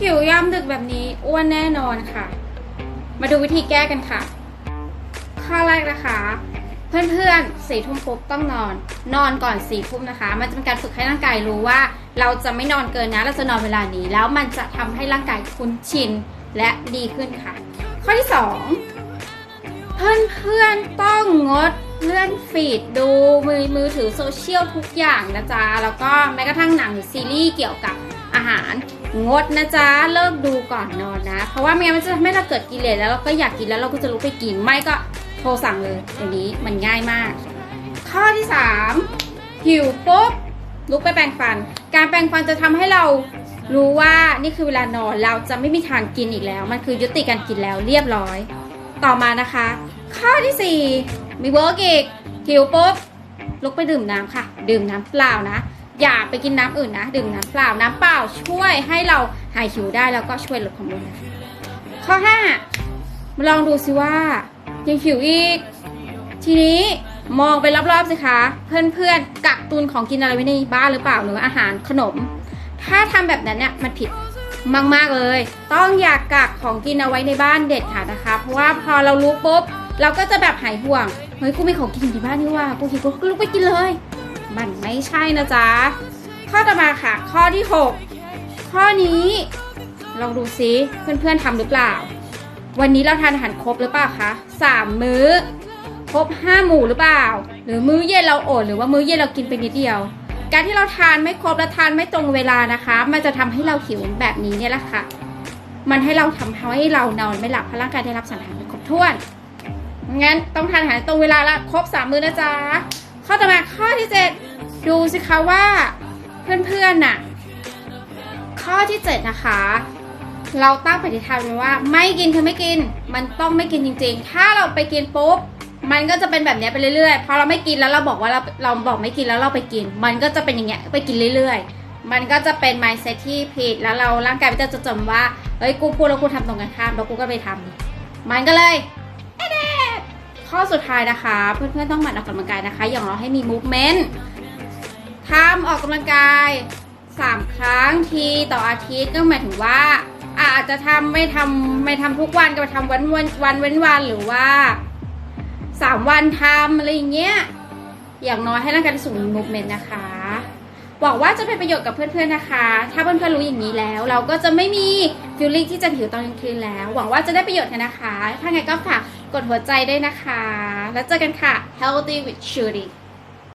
หิวยามดึกแบบนี้อ้วนแน่นอนค่ะ มาดูวิธีแก้กันค่ะ ข้อแรกนะคะ เพื่อนๆสี่ทุ่มปุ๊บต้องนอน นอนก่อนสี่ทุ่มนะคะ มันจะเป็นการฝึกให้ร่างกายรู้ว่า เราจะไม่นอนเกินนะ เราจะนอนเวลานี้ แล้วมันจะทำให้ร่างกายคุ้นชินและดีขึ้นค่ะ ข้อที่สองเพื่อนๆต้องงดเลื่อนฟีดดูมือมือถือโซเชียลทุกอย่างนะจ๊ะแล้วก็แม้กระทั่งหนังหรือซีรีส์เกี่ยวกับ อาหาร งดนะจ๊ะเลิกดูก่อนนอนนะ เพราะว่าไม่งั้นมันจะทำให้เราเกิดกิเลสแล้วเราก็อยากกินแล้วเราก็จะลุกไปกินไม่ก็โทรสั่งเลยอย่างนี้มันง่ายมาก ข้อที่ 3 หิวปุ๊บลุกไปแปรงฟัน การแปรงฟันจะทำให้เรารู้ว่านี่คือเวลานอนเราจะไม่มีทางกินอีกแล้ว มันคือยุติการกินแล้วเรียบร้อย ต่อมานะคะ ข้อที่ 4 มีเวิร์กอีกหิวปุ๊บลุกไปดื่มน้ำค่ะ ดื่มน้ำเปล่านะ อย่าไปกินน้ำอื่นนะ ดื่มน้ำเปล่า น้ำเปล่าช่วยให้เราหายหิวได้แล้วก็ช่วยลดความอ้วนข้อ5มาลองดูสิว่า ยังหิวอีก ทีนี้มองไปรอบๆสิคะ เพื่อนๆกักตุนของกินอะไรไว้ในบ้านหรือเปล่าหรืออาหารขนม ถ้าทำแบบนั้นเนี่ยมันผิดมากๆเลย ต้องอย่ากกักของกินเอาไว้ในบ้านเด็ดขาดนะคะ เพราะว่าพอเรารู้ปุ๊บเราก็จะแบบหายห่วงเฮ้ยกูมีของกินอยู่บ้านนี่ว่ากูหิวกูก็ลุกไปกินเลย มันไม่ใช่นะจ๊ะ ข้อต่อมาค่ะ ข้อที่ 6 ข้อนี้ ลองดูซิเพื่อนๆทำหรือเปล่า วันนี้เราทานอาหารครบหรือเปล่าคะสามมื้อ ครบห้าหมู่หรือเปล่า หรือมื้อเย็นเราอดหรือว่ามื้อเย็นเรากินไปนิดเดียว การที่เราทานไม่ครบและทานไม่ตรงเวลานะคะ มันจะทำให้เราหิวแบบนี้เนี่ยแหละค่ะ มันให้เราทำให้เรานอนไม่หลับเพราะร่างกายได้รับสารอาหารไม่ครบถ้วนงั้นต้องทานอาหารตรงเวลาละครบสามมื้อนะจ๊ะ ข้อต่อมาข้อที่เจ็ดดูสิคะว่าเพื่อนๆน่ะข้อที่เจ็ดนะคะ เราตั้งปฏิฐานไว้ว่า ไม่กินคือไม่กิน มันต้องไม่กินจริง ๆ ถ้าเราไปกินปุ๊บมันก็จะเป็นแบบเนี้ยไปเรื่อยๆ พอเราไม่กินแล้วเราบอกว่าเราเราบอกไม่กินแล้วเราไปกิน มันก็จะเป็นอย่างเงี้ยไปกินเรื่อยๆ มันก็จะเป็น mindset ที่ผิดแล้วเราร่างกายมันจะจดจำว่าเฮ้ยกูพูดแล้วกูทำตรงกันข้ามแล้วกูก็ไปทำมันก็เลย ข้อสุดท้ายนะคะ เพื่อนๆต้องหมั่นออกกำลังกายนะคะ อย่างน้อยให้มี movement ทำออกกำลังกายสามครั้งทีต่ออาทิตย์ก็หมายถึงว่า อาจจะทำไม่ทำไม่ทำทุกวันก็ไปทำวันวันวันเว้นวันหรือว่าสามวันทำอะไรอย่างเงี้ยอย่างน้อยให้ร่างกายสูงมูฟเมนต์นะคะหวังว่าจะเป็นประโยชน์กับเพื่อนๆนะคะ ถ้าเพื่อนๆรู้อย่างนี้แล้ว เราก็จะไม่มีฟิลลิ่งที่จะหิวตอนกลางคืนแล้ว หวังว่าจะได้ประโยชน์นนะคะ ถ้าไงก็ฝาก กดหัวใจด้วยนะคะ แล้วเจอกันค่ะ healthy with Shuri